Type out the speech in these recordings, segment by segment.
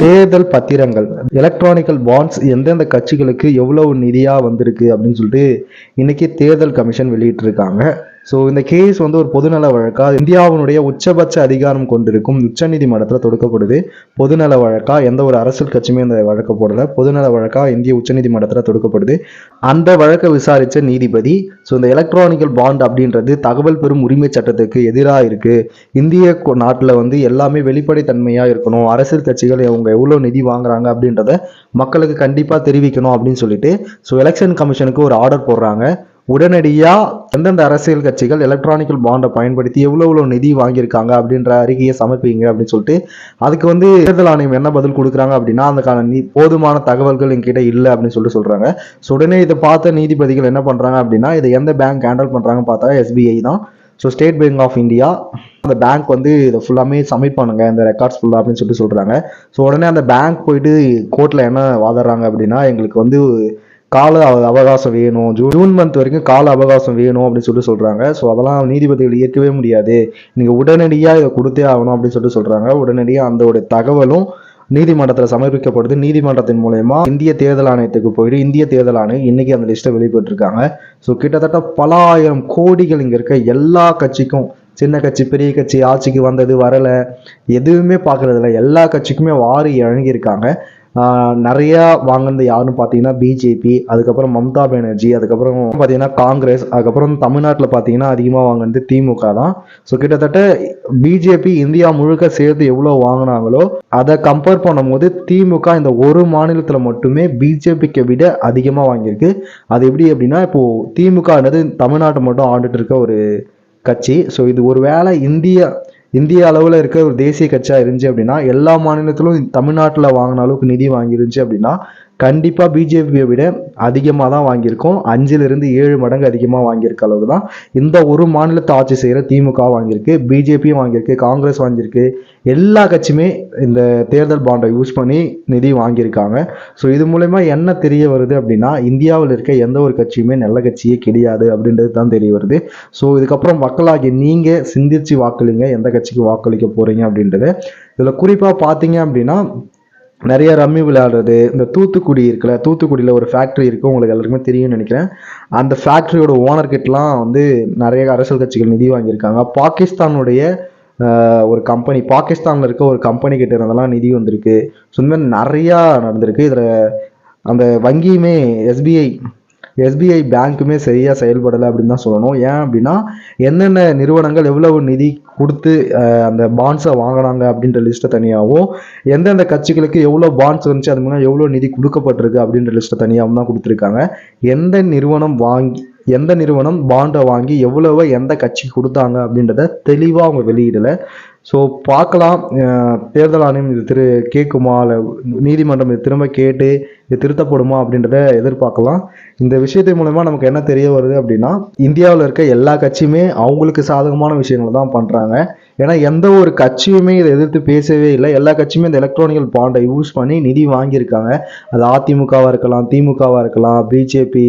தேர்தல் பத்திரங்கள் electronical bonds எந்தெந்த கட்சிகளுக்கு எவ்வளவு நிதியாக வந்திருக்கு அப்படின்னு சொல்லிட்டு இன்னைக்கு தேர்தல் கமிஷன் வெளியிட்டிருக்காங்க. ஸோ இந்த கேஸ் வந்து ஒரு பொதுநல வழக்கா? இந்தியாவினுடைய உச்சபட்ச அதிகாரம் கொண்டிருக்கும் உச்சநீதிமன்றத்தில் தொடுக்கப்படுது. பொதுநல வழக்கா? எந்த ஒரு அரசியல் கட்சியுமே இந்த வழக்க போடல. பொதுநல வழக்கா? இந்திய உச்சநீதிமன்றத்தில் தொடுக்கப்படுது. அந்த வழக்கை விசாரித்த நீதிபதி ஸோ இந்த எலக்ட்ரானிக்கல் பாண்ட் அப்படின்றது தகவல் பெறும் உரிமை சட்டத்துக்கு எதிராக இருக்கு. இந்திய நாட்டில் வந்து எல்லாமே வெளிப்படைத்தன்மையாக இருக்கணும். அரசியல் கட்சிகள் அவங்க எவ்வளோ நிதி வாங்குறாங்க அப்படின்றத மக்களுக்கு கண்டிப்பாக தெரிவிக்கணும் அப்படின்னு சொல்லிட்டு ஸோ எலெக்ஷன் கமிஷனுக்கு ஒரு ஆர்டர் போடுறாங்க. உடனடியாக எந்தெந்த அரசியல் கட்சிகள் எலக்ட்ரானிக்கல் பாண்டை பயன்படுத்தி எவ்வளோ எவ்வளோ நிதி வாங்கியிருக்காங்க அப்படின்ற அறிக்கையை சமர்ப்பிங்க அப்படின்னு சொல்லிட்டு அதுக்கு வந்து தேர்தல் ஆணையம் என்ன பதில் கொடுக்குறாங்க அப்படின்னா அதுக்கான நீ போதுமான தகவல்கள் என்கிட்ட இல்லை அப்படின்னு சொல்லிட்டு சொல்கிறாங்க ஸோ உடனே இதை பார்த்த நீதிபதிகள் என்ன பண்ணுறாங்க அப்படின்னா இதை எந்த பேங்க் ஹேண்டில் பண்ணுறாங்கன்னு பார்த்தா எஸ்பிஐ தான். So State Bank of India அந்த பேங்க் வந்து இதை ஃபுல்லாமே சப்மிட் பண்ணுங்க இந்த ரெக்கார்ட்ஸ் ஃபுல்லாக அப்படின்னு சொல்லிட்டு சொல்கிறாங்க ஸோ உடனே அந்த பேங்க் போயிட்டு கோர்ட்டில் என்ன வாதாடுறாங்க அப்படின்னா எங்களுக்கு வந்து கால அவகாசம் வேணும். ஜூன் ஜூன் மந்த் வரைக்கும் கால அவகாசம் வேணும் அப்படின்னு சொல்லிட்டு சொல்கிறாங்க ஸோ அதெல்லாம் நீதிபதிகள் ஏற்கவே முடியாது. நீங்கள் உடனடியாக இதை கொடுத்தே ஆகணும் அப்படின்னு சொல்லிட்டு சொல்கிறாங்க உடனடியாக அந்த தகவலும் நீதிமன்றத்தில் சமர்ப்பிக்கப்படுது. நீதிமன்றத்தின் மூலயமா இந்திய தேர்தல் ஆணையத்துக்கு போயிட்டு இந்திய தேர்தல் ஆணையம் இன்னைக்கு அந்த லிஸ்ட்டை வெளியிட்டிருக்காங்க. ஸோ கிட்டத்தட்ட பல ஆயிரம் கோடிகள் இங்கே இருக்க எல்லா கட்சிக்கும் சின்ன கட்சி பெரிய கட்சி ஆட்சிக்கு வந்தது வரலை எதுவுமே பார்க்கறதில்ல. எல்லா கட்சிக்குமே வாரி இறங்கியிருக்காங்க. நிறையா வாங்கினது யாருன்னு பார்த்தீங்கன்னா பிஜேபி அதுக்கப்புறம் மம்தா பானர்ஜி அதுக்கப்புறம் பார்த்தீங்கன்னா காங்கிரஸ் அதுக்கப்புறம் தமிழ்நாட்டில் பார்த்தீங்கன்னா அதிகமாக வாங்கினது திமுக தான். ஸோ கிட்டத்தட்ட பிஜேபி இந்தியா முழுக்க சேர்த்து எவ்வளோ வாங்கினாங்களோ அதை கம்பேர் பண்ணும்போது திமுக இந்த ஒரு மாநிலத்தில் மட்டுமே பிஜேபிக்கு விட அதிகமாக வாங்கியிருக்கு. அது எப்படி அப்படின்னா இப்போது திமுகன்றது தமிழ்நாட்டை மட்டும் ஆண்டுட்டு இருக்க ஒரு கட்சி. ஸோ இது ஒரு வேளை இந்தியா இந்திய அளவில் இருக்க ஒரு தேசிய கட்சியாக இருந்துச்சு அப்படின்னா எல்லா மாநிலத்திலும் தமிழ்நாட்டில் வாங்கின அளவுக்கு நிதி வாங்கிருந்துச்சு அப்படின்னா கண்டிப்பாக பிஜேபியை விட அதிகமாக தான் வாங்கியிருக்கோம். அஞ்சிலிருந்து ஏழு மடங்கு அதிகமாக வாங்கியிருக்க அளவுக்கு தான். இந்த ஒரு மாநிலத்தை ஆட்சி செய்கிற திமுக வாங்கியிருக்கு பிஜேபியும் வாங்கியிருக்கு காங்கிரஸ் வாங்கியிருக்கு. எல்லா கட்சியுமே இந்த தேர்தல் பாண்டை யூஸ் பண்ணி நிதி வாங்கியிருக்காங்க. ஸோ இது மூலயமா என்ன தெரிய வருது அப்படின்னா இந்தியாவில் இருக்க எந்த ஒரு கட்சியுமே நல்ல கட்சியே கிடையாது அப்படின்றது தான் தெரிய வருது. ஸோ இதுக்கப்புறம் மக்களாகி நீங்கள் சிந்திச்சு வாக்களிங்க எந்த கட்சிக்கு வாக்களிக்க போகிறீங்க அப்படின்றது. இதில் குறிப்பாக பார்த்தீங்க அப்படின்னா நிறைய ரம்மி விளையாடுறது. இந்த தூத்துக்குடி இருக்குல்ல தூத்துக்குடியில் ஒரு ஃபேக்ட்ரி இருக்குது உங்களுக்கு எல்லாருக்குமே தெரியும்னு நினைக்கிறேன். அந்த ஃபேக்ட்ரியோட ஓனர்கிட்டலாம் வந்து நிறைய அரசியல் கட்சிகள் நிதி வாங்கியிருக்காங்க. பாகிஸ்தானுடைய ஒரு கம்பெனி பாகிஸ்தானில் இருக்க ஒரு கம்பெனி கிட்ட இருந்தெல்லாம் நிதி வந்திருக்கு. ஸோ இந்த மாதிரி நிறையா நடந்திருக்கு. இதில் அந்த வங்கியுமே எஸ்பிஐ எஸ்பிஐ பேங்க்குமே சரியாக செயல்படலை அப்படின்னு தான் சொல்லணும். ஏன் அப்படின்னா என்னென்ன நிறுவனங்கள் எவ்வளவு நிதி கொடுத்து அந்த பாண்ட்ஸை வாங்கினாங்க அப்படின்ற லிஸ்ட்டை தனியாகவும் எந்தெந்த கட்சிகளுக்கு எவ்வளோ பாண்ட்ஸ் வந்துச்சு அது மூலம் எவ்வளோ நிதி கொடுக்கப்பட்டிருக்கு அப்படின்ற லிஸ்ட்டை தனியாகவும் தான் கொடுத்துருக்காங்க. எந்த நிறுவனம் வாங்கி எந்த நிறுவனம் பாண்டை வாங்கி எவ்வளவு எந்த கட்சிக்கு கொடுத்தாங்க அப்படின்றத தெளிவாக அவங்க வெளியிடலை. ஸோ பார்க்கலாம். தேர்தல் ஆணையம் இது திரு கேட்குமா? இல்லை நீதிமன்றம் இது திரும்ப கேட்டு இது திருத்தப்படுமா அப்படின்றத எதிர்பார்க்கலாம். இந்த விஷயத்தின் மூலமா நமக்கு என்ன தெரிய வருது அப்படின்னா இந்தியாவில் இருக்க எல்லா கட்சியுமே அவங்களுக்கு சாதகமான விஷயங்களை தான் பண்ணுறாங்க ஏன்னா எந்த ஒரு கட்சியுமே இதை எதிர்த்து பேசவே இல்லை. எல்லா கட்சியுமே இந்த எலக்ட்ரானிக்கல் பாண்டை யூஸ் பண்ணி நிதி வாங்கியிருக்காங்க. அது அதிமுகவாக இருக்கலாம் திமுகவாக இருக்கலாம் பிஜேபி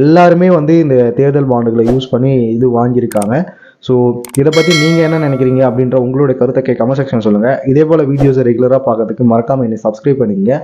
எல்லாருமே வந்து இந்த தேர்தல் பாண்டுகளை யூஸ் பண்ணி இது வாங்கியிருக்காங்க. ஸோ இதை பற்றி நீங்கள் என்ன நினைக்கிறீங்க அப்படின்ற உங்களுடைய கருத்தை கமெண்ட் செக்ஷன் சொல்லுங்கள் இதே போல் வீடியோஸை ரெகுலராக பார்க்கறதுக்கு மறக்காமல் என்னை சப்ஸ்கிரைப் பண்ணிக்கங்க.